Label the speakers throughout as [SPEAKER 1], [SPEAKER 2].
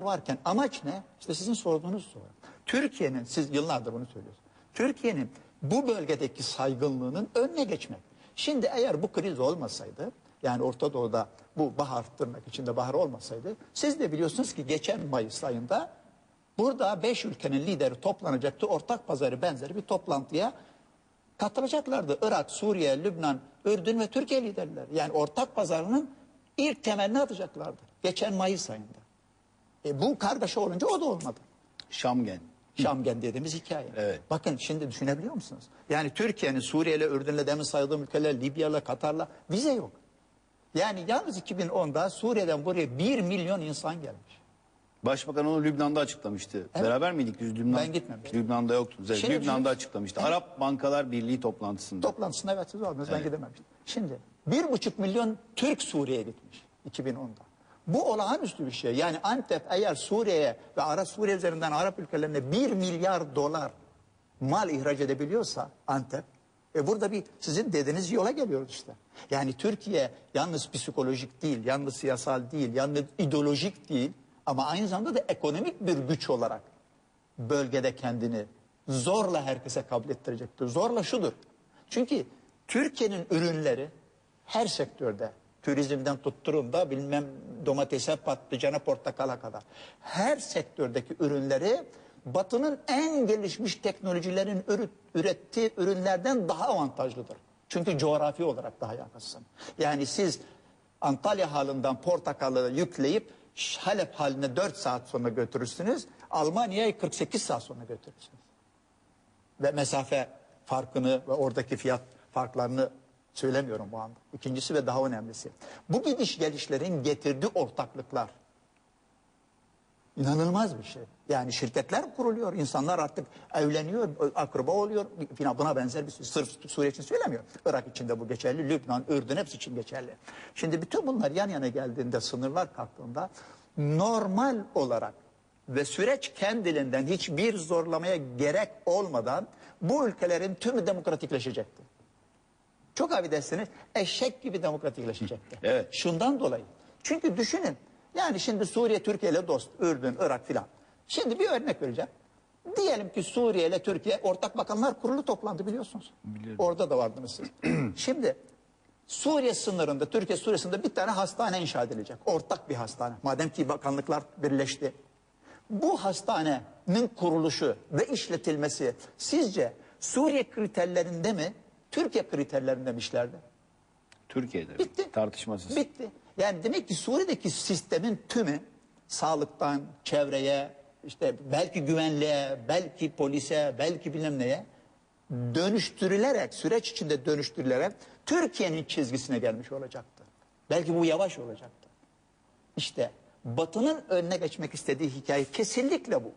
[SPEAKER 1] varken amaç ne? İşte sizin sorduğunuz soru. Türkiye'nin, siz yıllardır bunu söylüyorsunuz. Türkiye'nin bu bölgedeki saygınlığının önüne geçmek. Şimdi eğer bu kriz olmasaydı, yani Orta Doğu'da bu bahar tırnak içinde bahar olmasaydı, siz de biliyorsunuz ki geçen Mayıs ayında burada beş ülkenin lideri toplanacaktı. Ortak pazarı benzeri bir toplantıya katılacaklardı. Irak, Suriye, Lübnan, Ürdün ve Türkiye liderleri. Yani ortak pazarının ilk temelini atacaklardı. Geçen Mayıs ayında. E bu kargaşa olunca o da olmadı.
[SPEAKER 2] Şamgen.
[SPEAKER 1] Şamgen dediğimiz hikaye.
[SPEAKER 2] Evet.
[SPEAKER 1] Bakın şimdi düşünebiliyor musunuz? Yani Türkiye'nin Suriye'yle, Ürdün'le demin saydığım ülkeler, Libya'la, Katar'la vize yok. Yani yalnız 2010'da Suriye'den buraya 1 milyon insan gelmiş.
[SPEAKER 2] Başbakan onu Lübnan'da açıklamıştı.
[SPEAKER 1] Evet.
[SPEAKER 2] Beraber miydik Lübnan?
[SPEAKER 1] Ben gitmemiştim.
[SPEAKER 2] Lübnan'da. Evet,
[SPEAKER 1] Şimdi
[SPEAKER 2] Lübnan'da açıklamıştı.
[SPEAKER 1] Evet.
[SPEAKER 2] Arap Bankalar Birliği toplantısında.
[SPEAKER 1] Toplantısında evet siz olmadınız ben gidememiştim. Şimdi bir buçuk milyon Türk Suriye'ye gitmiş 2010'da. Bu olağanüstü bir şey. Yani Antep eğer Suriye'ye ve Arap Suriye üzerinden Arap ülkelerine 1 milyar dolar mal ihraç edebiliyorsa Antep e burada bir sizin dediğiniz yola geliyoruz işte. Yani Türkiye yalnız psikolojik değil, yalnız siyasal değil, yalnız ideolojik değil ama aynı zamanda da ekonomik bir güç olarak bölgede kendini zorla herkese kabul ettirecektir. Zorla şudur. Çünkü Türkiye'nin ürünleri her sektörde turizmden tutturun da bilmem domatese, patlıcana, portakala kadar her sektördeki ürünleri Batı'nın en gelişmiş teknolojilerin ürettiği ürünlerden daha avantajlıdır. Çünkü coğrafi olarak daha yakınsın. Yani siz Antalya halinden portakalı yükleyip Halep haline 4 saat sonra götürürsünüz. Almanya'ya 48 saat sonra götürürsünüz. Ve mesafe farkını ve oradaki fiyat farklarını söylemiyorum bu anda. İkincisi ve daha önemlisi. Bu gidiş gelişlerin getirdiği ortaklıklar. İnanılmaz bir şey. Yani şirketler kuruluyor, insanlar artık evleniyor, akraba oluyor. Buna benzer bir şey. Sırf Suriye için söylemiyor. Irak için de bu geçerli, Lübnan, Ürdün hepsi için geçerli. Şimdi bütün bunlar yan yana geldiğinde, sınırlar kalktığında normal olarak ve süreç kendiliğinden hiçbir zorlamaya gerek olmadan bu ülkelerin tümü demokratikleşecekti. Çok affedersiniz eşek gibi demokratikleşecekti.
[SPEAKER 2] Evet.
[SPEAKER 1] Şundan dolayı. Çünkü düşünün yani şimdi Suriye Türkiye ile dost, Ürdün, Irak filan. Şimdi bir örnek vereceğim. Diyelim ki Suriye ile Türkiye Ortak Bakanlar Kurulu toplandı biliyorsunuz. Orada da vardınız siz. şimdi Suriye sınırında, Türkiye Suriye sınırında bir tane hastane inşa edilecek. Ortak bir hastane. Madem ki bakanlıklar birleşti. Bu hastanenin kuruluşu ve işletilmesi sizce Suriye kriterlerinde mi, Türkiye kriterlerinde mi işlerdi?
[SPEAKER 2] Türkiye'de.
[SPEAKER 1] Bitti.
[SPEAKER 2] Tartışmasız.
[SPEAKER 1] Bitti. Yani demek ki Suriye'deki sistemin tümü sağlıktan çevreye, işte belki güvenliğe, belki polise, belki bilmem neye dönüştürülerek, süreç içinde dönüştürülerek Türkiye'nin çizgisine gelmiş olacaktı. Belki bu yavaş olacaktı. İşte Batı'nın önüne geçmek istediği hikaye kesinlikle bu.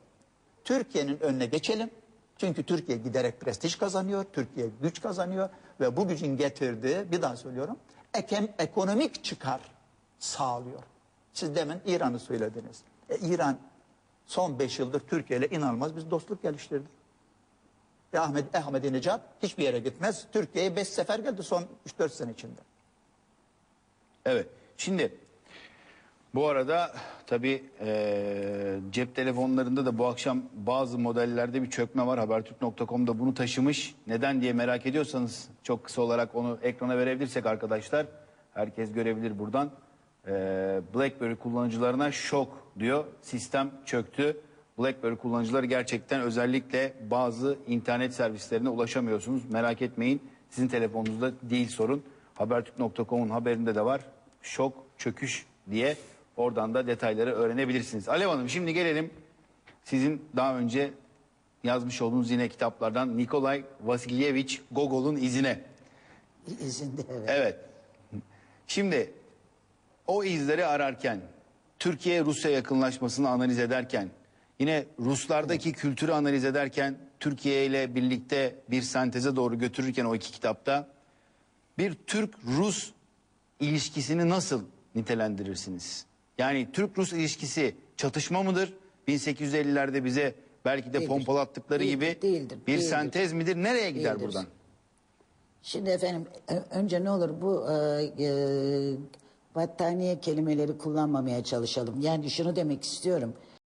[SPEAKER 1] Türkiye'nin önüne geçelim. Çünkü Türkiye giderek prestij kazanıyor, Türkiye güç kazanıyor ve bu gücün getirdiği, bir daha söylüyorum, ekonomik çıkar sağlıyor. Siz demin İran'ı söylediniz. E, İran son beş yıldır Türkiye ile inanılmaz bir dostluk geliştirdi. E, Ahmet, Ahmedinejad hiçbir yere gitmez. Türkiye'ye beş sefer geldi son 3-4 sene içinde.
[SPEAKER 2] Evet. Şimdi bu arada tabii eee, cep telefonlarında da bu akşam bazı modellerde bir çökme var. Habertürk.com'da bunu taşımış. Neden diye merak ediyorsanız çok kısa olarak onu ekrana verebilirsek arkadaşlar. Herkes görebilir buradan. Eee, BlackBerry kullanıcılarına şok diyor. Sistem çöktü. BlackBerry kullanıcıları gerçekten özellikle bazı internet servislerine ulaşamıyorsunuz. Merak etmeyin. Sizin telefonunuzda değil sorun. Habertürk.com'un haberinde de var. Şok, çöküş diye oradan da detayları öğrenebilirsiniz. Alev Hanım şimdi gelelim sizin daha önce yazmış olduğunuz yine kitaplardan Nikolay Vasilyevich Gogol'un izine.
[SPEAKER 3] İzinde evet.
[SPEAKER 2] Evet. Şimdi o izleri ararken, Türkiye-Rusya yakınlaşmasını analiz ederken, yine Ruslardaki kültürü analiz ederken, Türkiye ile birlikte bir senteze doğru götürürken o iki kitapta bir Türk-Rus ilişkisini nasıl nitelendirirsiniz? Yani Türk-Rus ilişkisi çatışma mıdır? 1850'lerde bize belki de
[SPEAKER 3] Değildir.
[SPEAKER 2] pompalattıkları
[SPEAKER 3] Değildir,
[SPEAKER 2] gibi
[SPEAKER 3] değildir,
[SPEAKER 2] bir
[SPEAKER 3] değildir.
[SPEAKER 2] sentez midir? Nereye gider
[SPEAKER 3] Değildir.
[SPEAKER 2] buradan?
[SPEAKER 3] Şimdi efendim ö- önce ne olur bu e, e, battaniye kelimeleri kullanmamaya çalışalım. Yani şunu demek istiyorum.